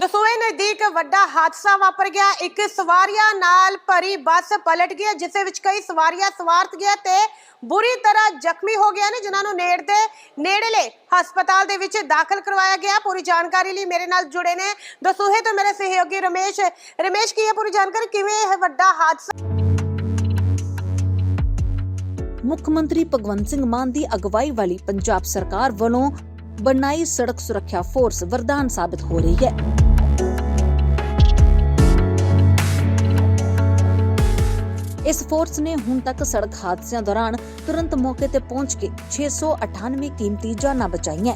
ਦਸੂਏ ਨਜ਼ਦੀਕ ਵੱਡਾ ਹਾਦਸਾ ਵਾਪਰ ਗਿਆ। ਇੱਕ ਸਵਾਰੀਆਂ ਨਾਲ ਭਰੀ ਬੱਸ ਪਲਟ ਗਈ ਜਿਸ ਵਿੱਚ ਕਈ ਸਵਾਰੀਆਂ ਸਵਾਰਤ ਗਿਆ ਤੇ ਬੁਰੀ ਤਰ੍ਹਾਂ ਜ਼ਖਮੀ ਹੋ ਗਿਆ ਨੇ, ਜਿਨ੍ਹਾਂ ਨੂੰ ਨੇੜ ਦੇ ਨੇੜਲੇ ਹਸਪਤਾਲ ਦੇ ਵਿੱਚ ਦਾਖਲ ਕਰਵਾਇਆ ਗਿਆ। ਪੂਰੀ ਜਾਣਕਾਰੀ ਲਈ ਮੇਰੇ ਨਾਲ ਜੁੜੇ ਨੇ। ਦਸੂਹੇ ਤੋਂ ਮੇਰੇ ਸਹਿਯੋਗੀ ਰਮੇਸ਼ ਰਮੇਸ਼, ਕੀ ਹੈ ਪੂਰੀ ਜਾਣਕਾਰੀ? ਕਿਵੇਂ ਇਹ ਵੱਡਾ ਹਾਦਸਾ? ਮੁੱਖ ਮੰਤਰੀ ਭਗਵੰਤ ਸਿੰਘ ਮਾਨ ਦੀ ਅਗਵਾਈ ਵਾਲੀ ਪੰਜਾਬ ਸਰਕਾਰ ਵੱਲੋਂ ਬਣਾਈ ਸੜਕ ਸੁਰੱਖਿਆ ਫੋਰਸ ਵਰਦਾਨ ਸਾਬਤ ਹੋ ਰਹੀ ਹੈ। ਇਸ ਫੋਰਸ ਨੇ ਹੁਣ ਤੱਕ ਸੜਕ ਹਾਦਸਿਆਂ ਦੌਰਾਨ ਤੁਰੰਤ ਮੌਕੇ ਤੇ ਪਹੁੰਚ ਕੇ 698 ਕੀਮਤੀ ਜਾਨਾਂ ਬਚਾਈਆਂ।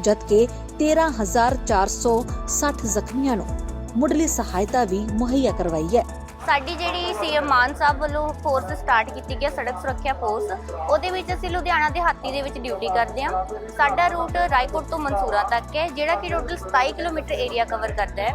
ਜਦਕਿ 13460 ਜ਼ਖਮੀਆਂ ਨੂੰ ਮੁੱਢਲੀ ਸਹਾਇਤਾ ਵੀ ਮੁਹੱਈਆ ਕਰਵਾਈ ਹੈ। ਸਾਡੀ ਜਿਹੜੀ ਸੀਐਮ ਮਾਨ ਸਾਹਿਬ ਵੱਲੋਂ ਫੋਰਸ ਸਟਾਰਟ ਕੀਤੀ ਗਿਆ ਸੜਕ ਸੁਰੱਖਿਆ ਫੋਰਸ ਉਹਦੇ ਵਿੱਚ ਅਸੀਂ ਲੁਧਿਆਣਾ ਦੇ ਹਾਤੀ ਦੇ ਵਿੱਚ ਡਿਊਟੀ ਕਰਦੇ ਹਾਂ। ਸਾਡਾ ਰੂਟ ਰਾਏਕੋਟ ਤੋਂ ਮਨਸੂਰਾ ਤੱਕ ਹੈ, ਜਿਹੜਾ ਕਿ ਟੋਟਲ 27 ਕਿਲੋਮੀਟਰ ਏਰੀਆ ਕਵਰ ਕਰਦਾ ਹੈ।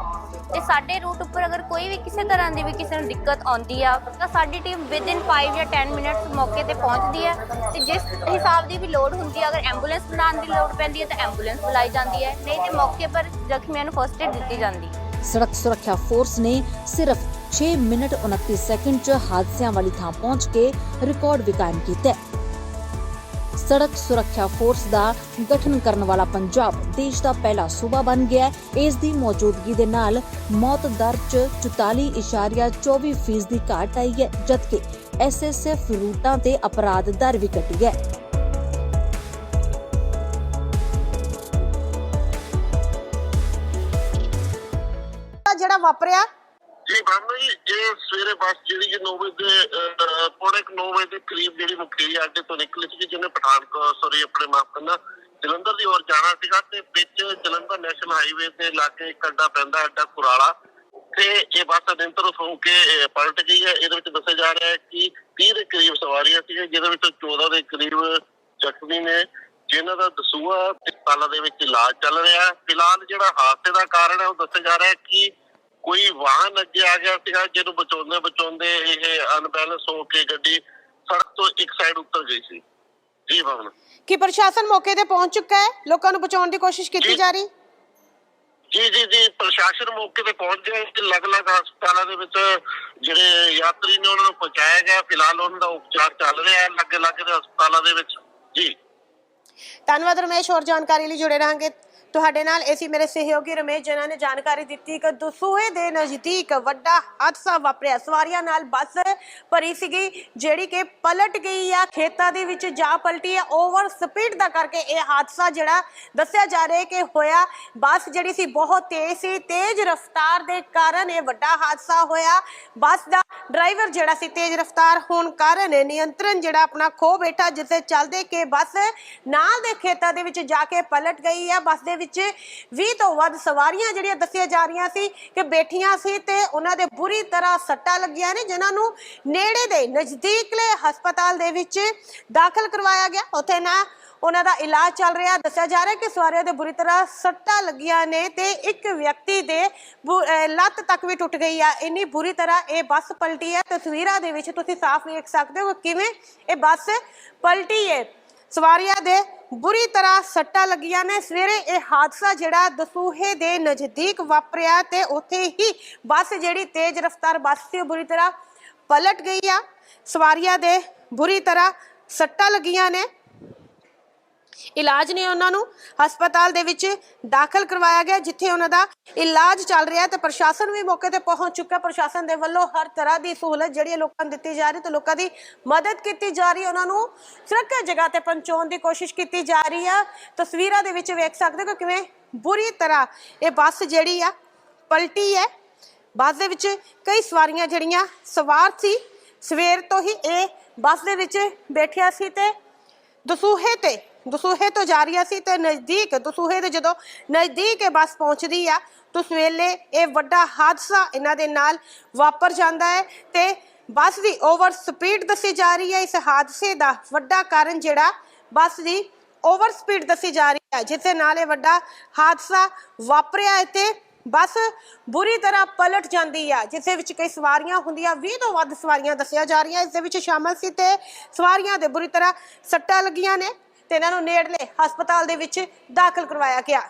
ਤੇ ਸਾਡੇ ਰੂਟ ਉੱਪਰ ਅਗਰ ਕੋਈ ਵੀ ਕਿਸੇ ਤਰ੍ਹਾਂ ਦੀ ਵੀ ਕਿਸੇ ਨੂੰ ਦਿੱਕਤ ਆਉਂਦੀ ਆ, ਤਾਂ ਸਾਡੀ ਟੀਮ ਵਿਦਿਨ 5 ਜਾਂ 10 ਮਿੰਟਸ ਮੌਕੇ ਤੇ ਪਹੁੰਚਦੀ ਹੈ। ਤੇ ਜਿਸ ਹਿਸਾਬ ਦੀ ਵੀ ਲੋੜ ਹੁੰਦੀ ਹੈ ਅਗਰ ਐਂਬੂਲੈਂਸ ਬੁਲਾਉਣ ਦੀ ਲੋੜ ਪੈਂਦੀ ਹੈ, ਤਾਂ ਐਂਬੂਲੈਂਸ ਬੁਲਾਈ ਜਾਂਦੀ ਹੈ। ਨਹੀਂ ਤੇ ਮੌਕੇ ਪਰ ਜ਼ਖਮੀਆਂ ਨੂੰ ਫਸਟ ਏਡ ਦਿੱਤੀ ਜਾਂਦੀ ਹੈ। ਸੜਕ ਸੁਰੱਖਿਆ ਫੋਰਸ ਨੇ ਸਿਰਫ 6 ਮਿੰਟ 29 ਸੈਕਿੰਡ 'ਚ ਹਾਦਸਿਆਂ ਵਾਲੀ ਥਾਂ ਪਹੁੰਚ ਕੇ ਰਿਕਾਰਡ ਵੀ ਕਾਇਮ ਕੀਤਾ। ਹੈ ਸੜਕ ਸੁਰੱਖਿਆ ਫੋਰਸ ਦਾ ਗਠਨ ਕਰਨ ਵਾਲਾ ਪੰਜਾਬ ਦੇਸ਼ ਦਾ ਪਹਿਲਾ ਸੂਬਾ ਬਣ ਗਿਆ ਹੈ। ਇਸ ਦੀ ਮੌਜੂਦਗੀ ਦੇ ਨਾਲ ਮੌਤ ਦਰ 'ਚ 44.24% ਫੀਸਦੀ ਘਾਟ ਆਈ ਹੈ, ਜਦਕਿ ਐਸਐਸਐਫ ਰੂਟਾਂ ਤੇ ਅਪਰਾਧ ਦਰ ਵੀ ਘਟੀ ਹੈ। ਜਿਹੜਾ ਵਾਪਰਿਆ ਜੀ, ਬਾਬੂ ਜੀ ਇਹ ਸਵੇਰੇ ਬੱਸ ਜਿਹੜੀ ਕਿ 9 ਵਜੇ ਪੌਣੇ 9 ਵਜੇ ਦੇ ਕਰੀਬ ਜਿਹੜੀ ਮੁਕੇਰੀ ਅੱਡੇ ਤੋਂ ਨਿਕਲੀ ਸੀ, ਜਿਹਨੇ ਪਠਾਨਕੋਟ ਸੌਰੀ ਆਪਣੇ ਮਾਫ ਕਰਨਾ ਜਲੰਧਰ ਦੀ ओर ਜਾਣਾ ਸੀਗਾ, ਤੇ ਵਿੱਚ ਜਲੰਧਰ ਨੈਸ਼ਨਲ ਹਾਈਵੇ ਤੇ ਲਾਗੇ ਇੱਕ ਅੱਡਾ ਪੈਂਦਾ, ਅੱਡਾ ਕੁਰਾਲਾ। ਤੇ ਇਹ ਬੱਸ ਅਨੰਤਰ ਹੋ ਕੇ ਪਲਟ ਗਈ ਹੈ। ਇਹਦੇ ਵਿੱਚ ਦੱਸਿਆ ਜਾ ਰਿਹਾ ਹੈ ਕਿ 30 ਦੇ ਕਰੀਬ ਸਵਾਰੀਆਂ ਸੀਗੀਆਂ, ਜਿਹਦੇ ਵਿੱਚੋਂ 14 ਦੇ ਕਰੀਬ ਜ਼ਖਮੀ ਨੇ, ਜਿਨ੍ਹਾਂ ਦਾ ਦਸੂਆ ਹਸਪਤਾਲਾਂ ਦੇ ਵਿੱਚ ਇਲਾਜ ਚੱਲ ਰਿਹਾ ਹੈ। ਫਿਲਹਾਲ ਜਿਹੜਾ ਹਾਦਸੇ ਦਾ ਕਾਰਨ ਹੈ, ਉਹ ਦੱਸਿਆ ਜਾ ਰਿਹਾ ਹੈ ਕਿ ਕੋਈ ਵਾਹਨ ਅੱਗੇ ਆ ਗਿਆ ਸੀਗਾ ਜਿਹਨੂੰ ਬਚਾਉਂਦੇ ਬਚਾਉਂਦੇ ਇਹ ਅਨਬੈਲੈਂਸ ਹੋ ਕੇ ਗੱਡੀ ਸੜਕ ਤੋਂ ਇੱਕ ਸਾਈਡ ਉੱਤਰ ਗਈ ਸੀ। ਜੀ ਭਵਨ ਕਿ ਪ੍ਰਸ਼ਾਸਨ ਮੌਕੇ ਤੇ ਪਹੁੰਚ ਚੁੱਕਾ ਹੈ? ਲੋਕਾਂ ਨੂੰ ਬਚਾਉਣ ਦੀ ਕੋਸ਼ਿਸ਼ ਕੀਤੀ ਜੀ। ਜਾ ਰਹੀ? ਜੀ ਜੀ ਜੀ ਪ੍ਰਸ਼ਾਸਨ ਮੌਕੇ ਤੇ ਪਹੁੰਚ ਗਿਆ ਤੇ ਅਲੱਗ-ਅਲੱਗ ਹਸਪਤਾਲਾਂ ਦੇ ਵਿੱਚ ਜਿਹੜੇ ਯਾਤਰੀ ਨੇ ਉਹਨਾਂ ਨੂੰ ਪਹੁੰਚਾਇਆ ਗਿਆ। ਫਿਲਹਾਲ ਉਹਨਾਂ ਦਾ ਉਪਚਾਰ ਚੱਲ ਰਿਹਾ ਹੈ ਅਲੱਗ-ਅਲੱਗ ਦੇ ਹਸਪਤਾਲਾਂ ਦੇ ਵਿੱਚ। ਜੀ। ਧੰਨਵਾਦ ਰਮੇਸ਼ ਹੋਰ ਜਾਣਕਾਰੀ ਲਈ ਜੁੜੇ ਰਹਾਂਗੇ। ਤੁਹਾਡੇ ਨਾਲ ਐਸੀ ਮੇਰੇ ਸਹਿਯੋਗੀ ਰਮੇਸ਼ ਜਨਾ ਨੇ ਜਾਣਕਾਰੀ ਦਿੱਤੀ ਕਿ ਦਸੂਹੇ ਦੇ ਨਜ਼ਦੀਕ ਵੱਡਾ ਹਾਦਸਾ ਵਾਪਰਿਆ। ਸਵਾਰੀਆਂ ਨਾਲ ਬੱਸ ਭਰੀ ਸੀਗੀ, ਜਿਹੜੀ ਕਿ ਪਲਟ ਗਈ ਆ, ਖੇਤਾਂ ਦੇ ਵਿੱਚ ਜਾ ਪਲਟੀ ਆ। ਓਵਰ ਸਪੀਡ ਦਾ ਕਰਕੇ ਇਹ ਹਾਦਸਾ ਜਿਹੜਾ ਦੱਸਿਆ ਜਾ ਰਿਹਾ ਕਿ ਹੋਇਆ, ਬੱਸ ਜਿਹੜੀ ਸੀ ਬਹੁਤ ਤੇਜ਼ ਸੀ, ਤੇਜ਼ ਰਫ਼ਤਾਰ ਦੇ ਕਾਰਨ ਇਹ ਵੱਡਾ ਹਾਦਸਾ ਹੋਇਆ। ਬੱਸ ਦਾ ਡਰਾਈਵਰ ਜਿਹੜਾ ਸੀ ਤੇਜ਼ ਰਫ਼ਤਾਰ ਹੋਣ ਕਾਰਨ ਨਿਯੰਤਰਣ ਜਿਹੜਾ ਆਪਣਾ ਖੋ ਬੈਠਾ ਜਿਸੇ ਚੱਲਦੇ ਕਿ ਬੱਸ ਨਾਲ ਦੇ ਖੇਤਾਂ ਦੇ ਵਿੱਚ ਜਾ ਕੇ ਪਲਟ ਗਈ ਹੈ ਬੱਸ ਦੇ ਵਿੱਚ 20 ਤੋਂ ਵੱਧ ਸਵਾਰੀਆਂ ਜਿਹੜੀਆਂ ਦੱਸੀਆਂ ਜਾ ਰਹੀਆਂ ਸੀ ਕਿ ਬੈਠੀਆਂ ਸੀ ਤੇ ਉਹਨਾਂ ਦੇ ਬੁਰੀ ਤਰ੍ਹਾਂ ਸੱਟਾਂ ਲੱਗੀਆਂ ਨੇ, ਜਿਨ੍ਹਾਂ ਨੂੰ ਨੇੜੇ ਦੇ ਨਜ਼ਦੀਕਲੇ ਹਸਪਤਾਲ ਦੇ ਵਿੱਚ ਦਾਖਲ ਕਰਵਾਇਆ ਗਿਆ। ਉੱਥੇ ਨਾ ਉਹਨਾਂ ਦਾ ਇਲਾਜ ਚੱਲ ਰਿਹਾ। ਦੱਸਿਆ ਜਾ ਰਿਹਾ ਕਿ ਸਵਾਰੀਆਂ ਦੇ ਬੁਰੀ ਤਰ੍ਹਾਂ ਸੱਟਾਂ ਲੱਗੀਆਂ ਨੇ ਤੇ ਇੱਕ ਵਿਅਕਤੀ ਦੇ ਲੱਤ ਤੱਕ ਵੀ ਟੁੱਟ ਗਈ ਆ। ਇੰਨੀ ਬੁਰੀ ਤਰ੍ਹਾਂ ਇਹ ਬੱਸ ਪਲਟੀ ਹੈ। ਤਸਵੀਰਾਂ ਦੇ ਵਿੱਚ ਤੁਸੀਂ ਸਾਫ਼ ਵੇਖ ਸਕਦੇ ਹੋ ਕਿਵੇਂ ਇਹ ਬੱਸ ਪਲਟੀ ਹੈ। ਸਵਾਰੀਆਂ ਦੇ ਬੁਰੀ ਤਰ੍ਹਾਂ ਸੱਟਾਂ ਲੱਗੀਆਂ ਨੇ। ਸਵੇਰੇ ਇਹ ਹਾਦਸਾ ਜਿਹੜਾ ਦਸੂਹੇ ਦੇ ਨਜ਼ਦੀਕ ਵਾਪਰਿਆ ਤੇ ਉੱਥੇ ਹੀ ਬੱਸ ਜਿਹੜੀ ਤੇਜ਼ ਰਫ਼ਤਾਰ ਬੱਸ ਸੀ, ਉਹ ਬੁਰੀ ਤਰ੍ਹਾਂ ਪਲਟ ਗਈ ਆ। ਸਵਾਰੀਆਂ ਦੇ ਬੁਰੀ ਤਰ੍ਹਾਂ ਸੱਟਾਂ ਲੱਗੀਆਂ ਨੇ। ਇਲਾਜ ਨੇ ਉਹਨਾਂ ਨੂੰ ਹਸਪਤਾਲ ਦੇ ਵਿੱਚ ਦਾਖਲ ਕਰਵਾਇਆ ਗਿਆ, ਜਿੱਥੇ ਉਹਨਾਂ ਦਾ ਇਲਾਜ ਚੱਲ ਰਿਹਾ ਤੇ ਪ੍ਰਸ਼ਾਸਨ ਵੀ ਮੌਕੇ ਤੇ ਪਹੁੰਚ ਚੁੱਕਾ ਪ੍ਰਸ਼ਾਸਨ ਦੇ ਵੱਲੋਂ ਹਰ ਤਰ੍ਹਾਂ ਦੀ ਸਹੂਲਤ ਜਿਹੜੀ ਹੈ ਲੋਕਾਂ ਨੂੰ ਦਿੱਤੀ ਜਾ ਰਹੀ ਤੇ ਲੋਕਾਂ ਦੀ ਮਦਦ ਕੀਤੀ ਜਾ ਰਹੀ ਹੈ। ਉਹਨਾਂ ਨੂੰ ਸੁਰੱਖਿਅਤ ਜਗ੍ਹਾ ਤੇ ਪਹੁੰਚਾਉਣ ਦੀ ਕੋਸ਼ਿਸ਼ ਕੀਤੀ ਜਾ ਰਹੀ ਆ ਤਸਵੀਰਾਂ ਦੇ ਵਿੱਚ ਵੇਖ ਸਕਦੇ ਹੋ ਕਿ ਕਿਵੇਂ ਬੁਰੀ ਤਰ੍ਹਾਂ ਇਹ ਬੱਸ ਜਿਹੜੀ ਆ ਪਲਟੀ ਹੈ। ਬੱਸ ਦੇ ਵਿੱਚ ਕਈ ਸਵਾਰੀਆਂ ਜਿਹੜੀਆਂ ਸਵਾਰ ਸੀ, ਸਵੇਰ ਤੋਂ ਹੀ ਇਹ ਬੱਸ ਦੇ ਵਿੱਚ ਬੈਠਿਆ ਸੀ ਤੇ ਦਸੂਹੇ ਤੇ ਦਸੂਹੇ ਤੋਂ ਜਾ ਰਹੀ ਸੀ ਤੇ ਨਜ਼ਦੀਕ, ਦਸੂਹੇ ਦੇ ਜਦੋਂ ਨਜ਼ਦੀਕ ਇਹ ਬੱਸ ਪਹੁੰਚਦੀ ਆ, ਤਾਂ ਉਸ ਵੇਲੇ ਇਹ ਵੱਡਾ ਹਾਦਸਾ ਇਹਨਾਂ ਦੇ ਨਾਲ ਵਾਪਰ ਜਾਂਦਾ ਹੈ ਤੇ ਬੱਸ ਦੀ ਓਵਰ ਸਪੀਡ ਦੱਸੀ ਜਾ ਰਹੀ ਹੈ। ਇਸ ਹਾਦਸੇ ਦਾ ਵੱਡਾ ਕਾਰਨ ਜਿਹੜਾ ਬੱਸ ਦੀ ਓਵਰ ਸਪੀਡ ਦੱਸੀ ਜਾ ਰਹੀ ਹੈ, ਜਿਸ ਦੇ ਨਾਲ ਇਹ ਵੱਡਾ ਹਾਦਸਾ ਵਾਪਰਿਆ ਹੈ ਤੇ ਬੱਸ ਬੁਰੀ ਤਰ੍ਹਾਂ ਪਲਟ ਜਾਂਦੀ ਆ, ਜਿਸ ਦੇ ਵਿੱਚ ਕਈ ਸਵਾਰੀਆਂ ਹੁੰਦੀਆਂ 20 ਤੋਂ ਵੱਧ ਸਵਾਰੀਆਂ ਦੱਸਿਆ ਜਾ ਰਹੀਆਂ। ਇਸ ਦੇ ਵਿੱਚ ਸ਼ਾਮਲ ਸੀ ਤੇ ਸਵਾਰੀਆਂ ਦੇ ਬੁਰੀ ਤਰ੍ਹਾਂ ਸੱਟਾਂ ਲੱਗੀਆਂ ਨੇ। ਤੇ ਇਹਨਾਂ ਨੂੰ ਨੇੜਲੇ ਹਸਪਤਾਲ ਦੇ ਵਿੱਚ ਦਾਖਲ ਕਰਵਾਇਆ ਗਿਆ।